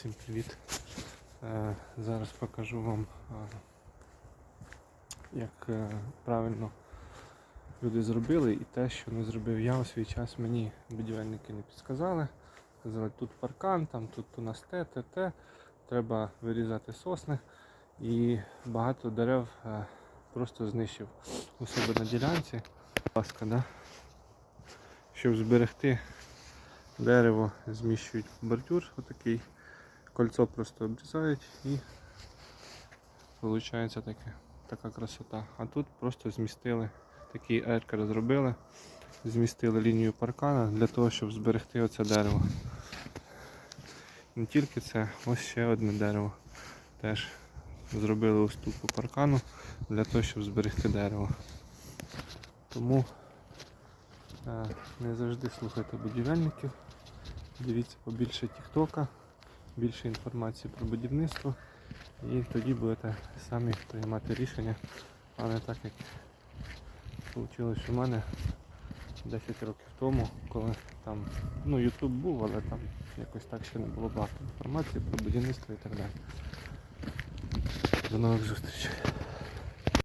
Всім привіт. Е, Зараз покажу вам, е, як е, правильно люди зробили і те, що не зробив я у свій час, мені будівельники не підсказали. Сказали, тут паркан, там тут у нас те, те, те. Треба вирізати сосни. І багато дерев просто знищив у себе на ділянці. Будь ласка, да? Щоб зберегти дерево, зміщують бордюр отакий. Кольцо просто обрізають і виходить таке, така красота. А тут просто змістили, такий еркер зробили, змістили лінію паркана для того, щоб зберегти оце дерево. Не тільки це, ось ще одне дерево. Теж зробили уступку паркану для того, щоб зберегти дерево. Тому е, не завжди слухайте будівельників. Дивіться побільше тіктока, більше інформації про будівництво і тоді будете самі приймати рішення, а не так як вийшло у мене 10 років тому, коли там, ну Ютуб був, але там якось так ще не було багато інформації про будівництво і так далі. До нових зустрічей.